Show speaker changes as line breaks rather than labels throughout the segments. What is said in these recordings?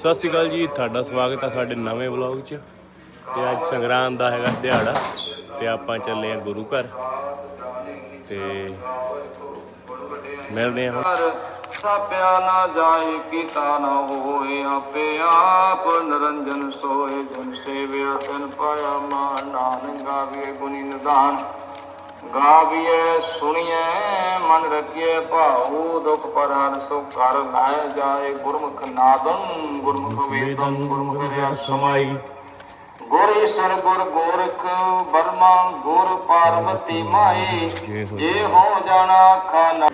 ਸਤਿ ਸ਼੍ਰੀ ਅਕਾਲ ਜੀ, ਤੁਹਾਡਾ ਸਵਾਗਤ ਹੈ ਸਾਡੇ ਨਵੇਂ ਵਲੌਗ 'ਚ। ਤੇ ਅੱਜ ਸੰਗਰਾਂਦ ਦਾ ਹੈਗਾ ਦਿਹਾੜਾ ਤੇ ਆਪਾਂ ਚੱਲੇ ਆ ਗੁਰੂ ਘਰ। ਤੇ ਮਿਲਦੇ ਹਾਂ
ਘਰ ਸਾਪਿਆ ਨਾ ਜਾਏ ਕੀਤਾ ਨਾ ਹੋਏ ਆਪੇ ਆਪ। ਨਿਰੰਜਨ ਸੋਏ ਜਨ ਸੇਵਿਆ, ਤਨ ਪਾਇਆ ਮਾਨ ਨਾਨਕ ਗਾਵੇ ਗੁਣੀ ਨਿਦਾਨ। ਗਾਵੀਏ ਸੁਣੀਏ ਮਨ ਰਖੀਏ ਭਾਉ ਦੁਖ ਪਰ ਹਰ ਸੋ ਕਰ ਲਾਇ ਜਾਏ, ਗੁਰਮੁਖ ਨਾਦੰ, ਗੁਰਮੁਖ ਵੇਦੰ, ਗੁਰਮੁਖ ਰਿਆ ਸਮਾਈ। ਗੁਰ ਈਸ਼ਰ ਗੁਰ ਗੋਰਖ ਬਰਮਾ ਗੁਰ ਪਾਰਵਤੀ ਮਾਈ। ਜੇ ਹੋ ਜਾਣਾ ਖਾਨਾ।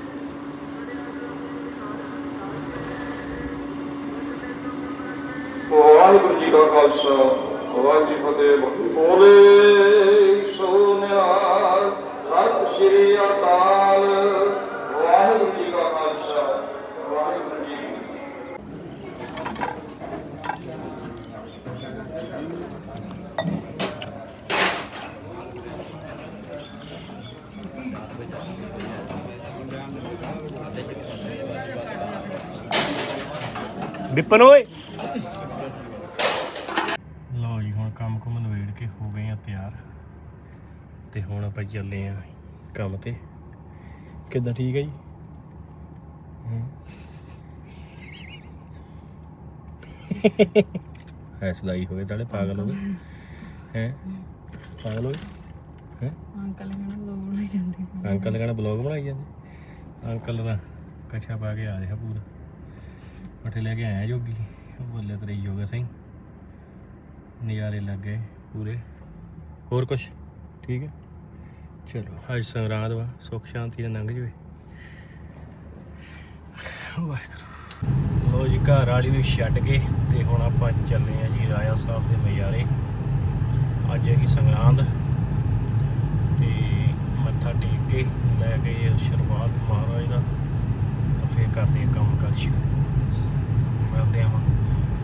ਵਾਹਿਗੁਰੂ ਜੀ ਕਾ ਖਾਲਸਾ, ਵਾਹਿਗੁਰੂ ਜੀ ਫਤਿਹ। ਬੋਲੇ ਸੋ ਸ਼੍ਰੀ ਅਕਾਲ। ਵਾਹਿਗੁਰੂ ਜੀ ਕਾ ਖਾਲਸਾ। ਵਾਹਿਗੁਰੂ ਜੀ ਕੀ ਫਤਿਹ।
ਵਿਪਨ ਓਏ। ਲਓ ਜੀ ਹੁਣ ਕੰਮ ਕੁਮ ਨਵੇੜ ਕੇ ਹੋ ਗਏ ਆ ਤਿਆਰ ਤੇ ਹੁਣ ਆਪਾਂ ਚੱਲੇ ਆ ਕੰਮ ਤੇ। ਕਿੱਦਾਂ ਠੀਕ ਹੈ ਜੀ? ਹੈ। ਸਦਾਈ ਹੋਏ ਤਾਲੇ ਪਾਗਲ ਹੋਵੇ। ਹੈ? ਪਾਗਲ ਹੋਏ ਹੈ?
ਅੰਕਲ ਕਹਿੰਦਾ ਲੋੜ ਹੋ ਜਾਂਦੀ
ਅੰਕਲ ਨੇ ਕਹਿਣਾ ਬਲੌਗ ਬਣਾਈ ਜਾਂਦੇ। ਅੰਕਲ ਦਾ ਕੱਛਾ ਪਾ ਕੇ ਆ ਰਿਹਾ ਪੂਰਾ। ਪੱਠੇ ਲੈ ਕੇ ਆਇਆ ਜੋਗੀ। ਉਹ ਬੱਲੇ ਤੇਰੇ ਯੋਗਾ ਸਿੰਘ ਨਜ਼ਾਰੇ ਲੱਗ ਗਏ ਪੂਰੇ। ਹੋਰ ਕੁਛ? ਠੀਕ ਹੈ? ਚਲੋ। ਅੱਜ ਸੰਗਰਾਂਦ ਵਾ, ਸੁੱਖ ਸ਼ਾਂਤੀ ਨਾਲ ਲੰਘ ਜਵੇ। ਵਾਹਿਗੁਰੂ। ਲੋ ਜੀ, ਘਰ ਵਾਲੀ ਨੂੰ ਛੱਡ ਕੇ ਤੇ ਹੁਣ ਆਪਾਂ ਚੱਲੇ ਆ ਜੀ ਰਾਇਆ ਸਾਹਿਬ ਦੇ ਨਜ਼ਾਰੇ ਅੱਜ ਹੈਗੀ ਸੰਗਰਾਂਦ ਤੇ ਮੱਥਾ ਟੇਕ ਕੇ ਲੈ ਗਏ ਸ਼ੁਰੂਆਤ ਮਹਾਰਾਜ ਦਾ। ਤਾਂ ਫੇਰ ਕਰਦੇ ਆ ਕੰਮ ਕਰ ਸ਼ੁਰੂ। ਮਿਲਦੇ ਆ ਹੁਣ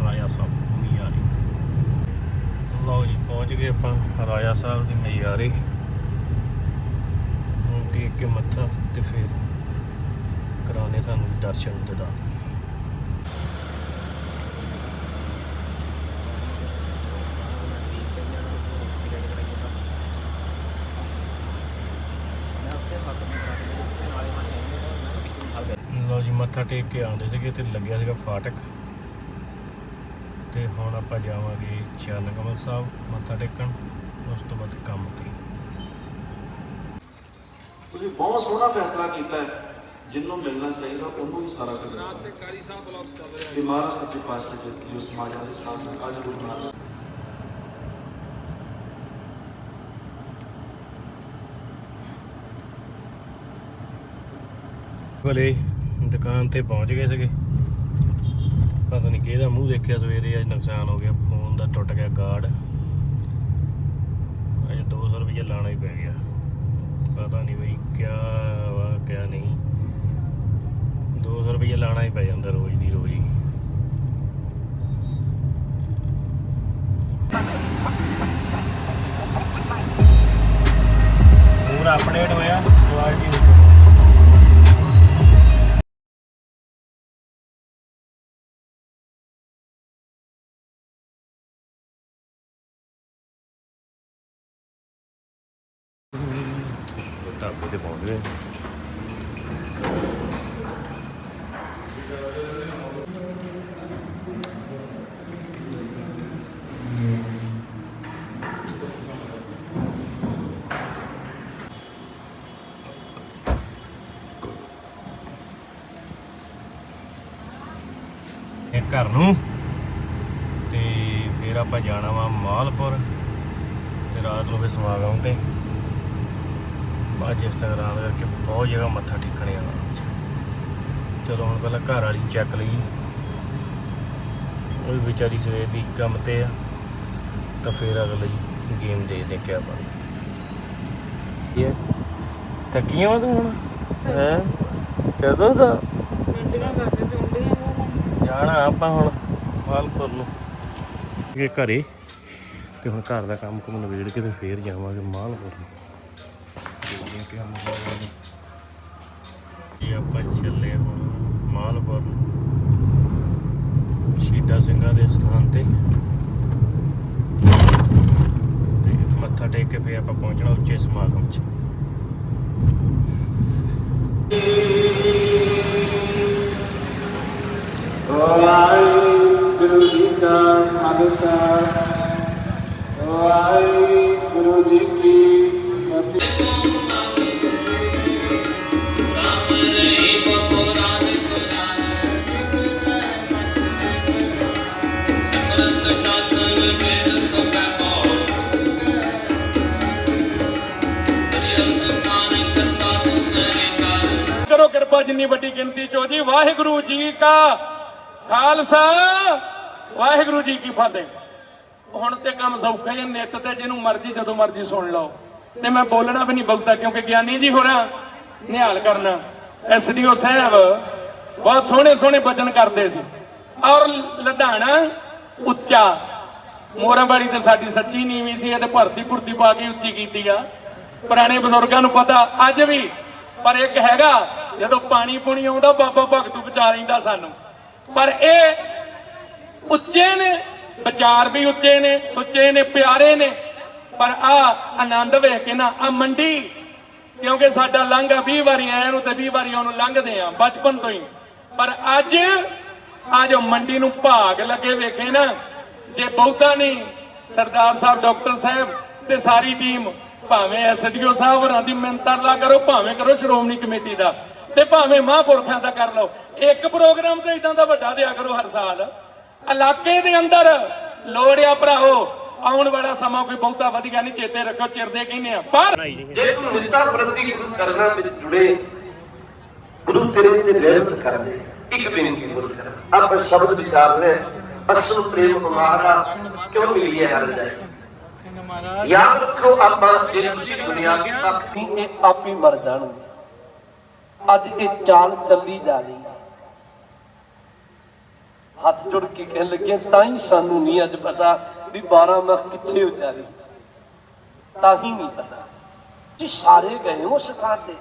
ਰਾਜਾ ਸਾਹਿਬ ਨਜ਼ਾਰੇ ਲਓ ਜੀ, ਪਹੁੰਚ ਗਏ ਆਪਾਂ ਰਾਜਾ ਸਾਹਿਬ ਦੇ ਨਜ਼ਾਰੇ ਟੇਕ ਕੇ ਮੱਥਾ ਤੇ ਫਿਰ ਕਰਾਉਣੇ ਤੁਹਾਨੂੰ ਦਰਸ਼ਨ ਦਿਦਾ ਲਓ ਜੀ, ਮੱਥਾ ਟੇਕ ਕੇ ਆਉਂਦੇ ਸੀਗੇ ਤੇ ਲੱਗਿਆ ਸੀਗਾ ਫਾਟਕ। ਤੇ ਹੁਣ ਆਪਾਂ ਜਾਵਾਂਗੇ ਚਰਨ ਕਮਲ ਸਾਹਿਬ ਮੱਥਾ ਟੇਕਣ, ਉਸ ਤੋਂ ਬਾਅਦ ਕੰਮ ਤੇ।
ਤੁਸੀਂ ਬਹੁਤ ਸੋਹਣਾ ਫੈਸਲਾ ਕੀਤਾ ਹੈ। ਜਿੰਨੂੰ ਮਿਲਣਾ ਚਾਹੀਦਾ ਉਹਨੂੰ ਹੀ ਸਾਰਾ ਕੁਝ ਰਾਤ ਤੇ ਕਾਰੀ ਸਾਹਿਬ ਬਲੌਗ ਚੱਲ ਰਿਹਾ ਹੈ। ਮਹਾਰਾਜ ਸੱਚੇ ਪਾਤਸ਼ਾਹ ਜੀ ਜੋ ਸਮਾਜਾਂ ਦੇ ਸਾਥ ਅੱਜ ਗੁਰੂ ਨਾਨਕ ਸਾਹਿਬ।
ਭਲੇ ਦੁਕਾਨ ਤੇ ਪਹੁੰਚ ਗਏ ਸੀਗੇ। ਪਤਾ ਨਹੀਂ ਕਿਹਦਾ ਮੂੰਹ ਦੇਖਿਆ ਸਵੇਰੇ ਅੱਜ ਨੁਕਸਾਨ ਹੋ ਗਿਆ ਫੋਨ ਦਾ ਟੁੱਟ ਗਿਆ ਗਾਰਡ ਅੱਜ 200 ਰੁਪਏ ਲਾਣਾ ਹੀ ਪੈ ਗਿਆ। ਪਤਾ ਨਹੀਂ ਬਈ ਕਿਆ ਵਾ, ਕਿਆ ਨਹੀਂ। 200 ਰੁਪਏ ਲਾਣਾ ਹੀ ਪੈ ਜਾਂਦਾ ਰੋਜ਼ ਦੀ ਰੋਜ਼ ਹੀ। ਪੂਰਾ ਅਪਡੇਟ ਹੋਇਆ ਕੁਆਲਿਟੀ ਢਾਬੇ ਤੇ ਪਹੁੰਚ ਗਏ। ਘਰ ਨੂੰ ਤੇ ਫਿਰ ਆਪਾਂ ਜਾਣਾ ਵਾ ਮਾਲਪੁਰ ਤੇ ਰਾਤ ਨੂੰ ਫਿਰ ਸਮਾਗਮ ਤੇ। ਅੱਜ ਇੰਸਟਾਗ੍ਰਾਮ ਦੇ ਕਰਕੇ ਬਹੁਤ ਜਗ੍ਹਾ ਮੱਥਾ ਟੇਕਣੇ ਆਣਾ ਚਲੋ ਹੁਣ ਪਹਿਲਾਂ ਘਰ ਵਾਲੀ ਚੱਕ ਲਈ। ਉਹ ਵਿਚਾਰੀ ਸਵੇਰ ਦੀ ਕੰਮ ਤੇ ਆ ਤਾਂ ਫਿਰ ਅਗਲੀ ਗੇਮ ਦੇਖਦੇ ਕਿਆ ਬਣਦਾ। ਇਹ ਥੱਕੀਆਂ ਵਾ ਤੂੰ ਹੁਣ? ਹੈ? ਚਲੋ ਤਾਂ
ਮੰਡੀਆਂ ਕਰਦੇ ਤੇ ਹੁੰਦੀਆਂ ਉਹ
ਜਾਣਾ ਆਪਾਂ ਹੁਣ ਮਾਲਪੁਰ ਨੂੰ। ਇਹ ਘਰੇ ਤੇ ਹੁਣ ਘਰ ਦਾ ਕੰਮ ਕੁਮ ਨਵੇੜ ਕੇ ਤੇ ਫੇਰ ਜਾਵਾਂਗੇ ਮਾਲਪੁਰ ਨੂੰ। ਦੇਖਦੇ ਹਾਂ ਕਿਆ ਮਾਹੌਲ ਹੈ ਇਹ ਆਪਾਂ ਚੱਲੇ ਹੁਣ ਮਾਲਪੁਰ ਨੂੰ। ਸ਼ਹੀਦਾਂ ਸਿੰਘਾਂ ਦੇ ਸਥਾਨ ਤੇ। ਤੇ ਮੱਥਾ ਟੇਕ ਕੇ ਫੇਰ ਆਪਾਂ ਪਹੁੰਚਣਾ ਉੱਚੇ ਸਮਾਗਮ 'ਚ।
ਵਾਹਿਗੁਰੂ ਜੀ ਕਾ ਖਾਲਸਾ ਵਾਹਿਗੁਰੂ ਜੀ ਕੀ ਫਤਿਹ।
ਜਿੰਨੀ ਵੱਡੀ ਗਿਣਤੀ ਚੋ ਜੀ ਵਾਹਿਗੁਰੂ ਜੀ ਕਾ ਖਾਲਸਾ। ਵਾਹਿਗੁਰੂ ਜੀ ਕੀ ਫਤਿਹ। ਹੁਣ ਤੇ ਕੰਮ ਸੌਖਾ ਹੀ ਹੈ, ਤੇ ਜਿਹਨੂੰ ਮਰਜ਼ੀ ਜਦੋਂ ਮਰਜ਼ੀ ਸੁਣ ਲਓ। ਤੇ ਮੈਂ ਬੋਲਣਾ ਵੀ ਨਹੀਂ ਬਹੁਤਾ ਕਿਉਂਕਿ ਗਿਆਨੀ ਜੀ ਹੋਰਾਂ ਨਿਹਾਲ ਕਰਨਾ। ਐਸਡੀਓ ਸਾਹਿਬ ਬਹੁਤ ਸੋਹਣੇ ਸੋਹਣੇ ਬਚਨ ਕਰਦੇ ਸੀ। ਔਰ ਲਧਾਣਾ ਉੱਚਾ। ਮੋਰਾਬਾੜੀ ਤੇ ਸਾਡੀ ਸੱਚੀ ਨੀਵੀਂ ਸੀ ਇਹ ਤੇ ਭਰਤੀ ਭੁਰਤੀ ਪਾ ਕੇ ਉੱਚੀ ਕੀਤੀ ਆ। ਪੁਰਾਣੇ ਬਜ਼ੁਰਗਾਂ ਨੂੰ ਪਤਾ ਅੱਜ ਵੀ ਪਰ ਇੱਕ ਹੈਗਾ ਜਦੋਂ ਪਾਣੀ ਪੁਣੀ ਆਉਂਦਾ, ਬਾਬਾ ਭਗਤ ਬਚਾ ਲੈਂਦਾ ਸਾਨੂੰ। ਪਰ ਇਹ ਉੱਚੇ ਨੇ, ਵਿਚਾਰ ਵੀ ਉੱਚੇ ਨੇ, ਸੁੱਚੇ ਨੇ, ਪਿਆਰੇ ਨੇ। ਪਰ ਆ ਆਨੰਦ ਵੇਖ ਕੇ ਨਾ, ਆ ਮੰਡੀ, ਕਿਉਂਕਿ ਸਾਡਾ ਲੰਘਾ 20 ਵਾਰੀ ਆਇਆ ਨੂੰ ਤੇ 20 ਵਾਰੀ ਉਹਨੂੰ ਲੰਘਦੇ ਆ, ਬਚਪਨ ਤੋਂ ਹੀ। ਪਰ ਅੱਜ, ਆ ਜੋ ਮੰਡੀ ਨੂੰ ਭਾਗ ਲੱਗੇ ਵੇਖੇ ਨਾ, ਜੇ ਬਹੁਤਾ ਨਹੀਂ, ਸਰਦਾਰ ਸਾਹਿਬ, ਡਾਕਟਰ ਸਾਹਿਬ ਤੇ ਸਾਰੀ ਟੀਮ, ਭਾਵੇਂ ਐਸਡੀਓ ਸਾਹਿਬ ਹੋਰਾਂ ਦੀ ਮਿਹਨਤਾਂ ਕਰੋ, ਭਾਵੇਂ ਕਰੋ ਸ਼੍ਰੋਮਣੀ ਕਮੇਟੀ ਦਾ। ਤੇ ਭਾਵੇਂ ਮਹਾਂਪੁਰਖਾਂ ਦਾ ਕਰ ਲਓ। ਇੱਕ ਪ੍ਰੋਗਰਾਮ ਤੇ ਇਦਾਂ ਦਾ ਵੱਡਾ ਦਿਆ ਕਰੋ ਹਰ ਸਾਲ। ਇਲਾਕੇ ਦੇ ਅੰਦਰ ਲੋੜਿਆ ਭਰਾਓ ਆਉਣ ਵਾਲਾ ਸਮਾਂ ਕੋਈ ਬਹੁਤਾ ਵਧੀਆ ਨਹੀਂ ਚੇਤੇ ਰੱਖੋ ਚਿਰਦੇ ਕਹਿੰਦੇ ਆ। ਪਰ
ਜੀ
ਤੂੰ ਨਿੱਤਾ ਪ੍ਰਗਤੀ ਗੁਰੂ ਚਰਨਾਂ ਵਿੱਚ ਜੁੜੇ ਗੁਰੂ ਤੇਰੇ ਤੇ ਰਹਿਮਤ ਕਰਦੇ ਇੱਕ ਬੇਨਤੀ ਗੁਰੂ ਕਰ ਆਪਾਂ ਸ਼ਬਦ ਵਿਚਾਰਨੇ ਅਸਲ ਪ੍ਰੇਮ ਹਮਾਰਾ ਕਿਉਂ ਮਿਲੀ ਹੈ ਹਰ ਜਾਏ ਯਾਦ ਰੱਖੋ ਆਪਾਂ ਜੇ ਤੁਸੀਂ ਬੁਨਿਆਦੀ ਤੱਕ
ਵੀ ਇਹ ਆਪ ਹੀ ਮਰ ਜਾਣਗੇ। ਅੱਜ ਇਹ ਚਾਲ ਚੱਲੀ ਜਾ ਰਹੀ ਹੈ। ਹੱਥ ਜੁੜ ਕੇ ਕਹਿਣ ਲੱਗੇ ਤਾਂ ਹੀ ਸਾਨੂੰ ਨਹੀਂ ਅੱਜ ਪਤਾ ਵੀ 12 ਮਖ ਕਿੱਥੇ ਉਚਾਰੀ। ਤਾਂ ਹੀ ਨਹੀਂ ਪਤਾ। ਤੁਸੀਂ ਸਾਰੇ ਗਏ ਹੋ ਸਥਾਨ ਤੇ।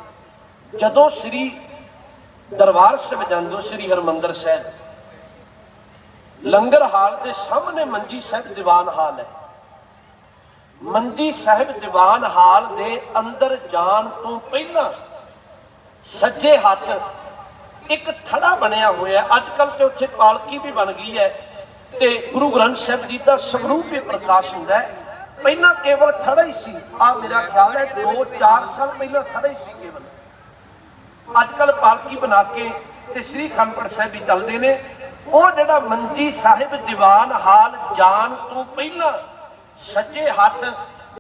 ਜਦੋਂ ਸ੍ਰੀ ਦਰਬਾਰ ਸਾਹਿਬ ਜਾਂਦੇ ਸ੍ਰੀ ਹਰਮੰਦਰ ਸਾਹਿਬ, ਲੰਗਰ ਹਾਲ ਦੇ ਸਾਹਮਣੇ ਮੰਜੀ ਸਾਹਿਬ ਦੀਵਾਨ ਹਾਲ ਹੈ। ਮੰਜੀ ਸਾਹਿਬ ਦੀਵਾਨ ਹਾਲ ਦੇ ਅੰਦਰ ਜਾਣ ਤੋਂ ਪਹਿਲਾਂ ਸੱਜੇ ਹੱਥ ਇੱਕ ਥੜਾ ਬਣਿਆ ਹੋਇਆ ਅੱਜ ਕੱਲ ਤੇ ਉੱਥੇ ਪਾਲਕੀ ਵੀ ਬਣ ਗਈ ਹੈ ਤੇ ਗੁਰੂ ਗ੍ਰੰਥ ਸਾਹਿਬ ਜੀ ਦਾ ਸਰੂਪ ਵੀ ਪ੍ਰਕਾਸ਼ ਹੁੰਦਾ ਹੈ। ਪਹਿਲਾਂ ਕੇਵਲ ਥੜਾ ਹੀ ਸੀ। ਆ ਮੇਰਾ ਖਿਆਲ ਹੈ 2-4 ਸਾਲ ਪਹਿਲਾਂ ਥੜਾ ਹੀ ਸੀ ਕੇਵਲ। ਅੱਜ ਕੱਲ ਪਾਲਕੀ ਬਣਾ ਕੇ ਤੇ ਸ੍ਰੀ ਖੰਡਪੜ ਸਾਹਿਬ ਵੀ ਚੱਲਦੇ ਨੇ। ਉਹ ਜਿਹੜਾ ਮੰਜੀ ਸਾਹਿਬ ਦੀਵਾਨ ਹਾਲ ਜਾਣ ਤੋਂ ਪਹਿਲਾਂ ਸੱਜੇ ਹੱਥ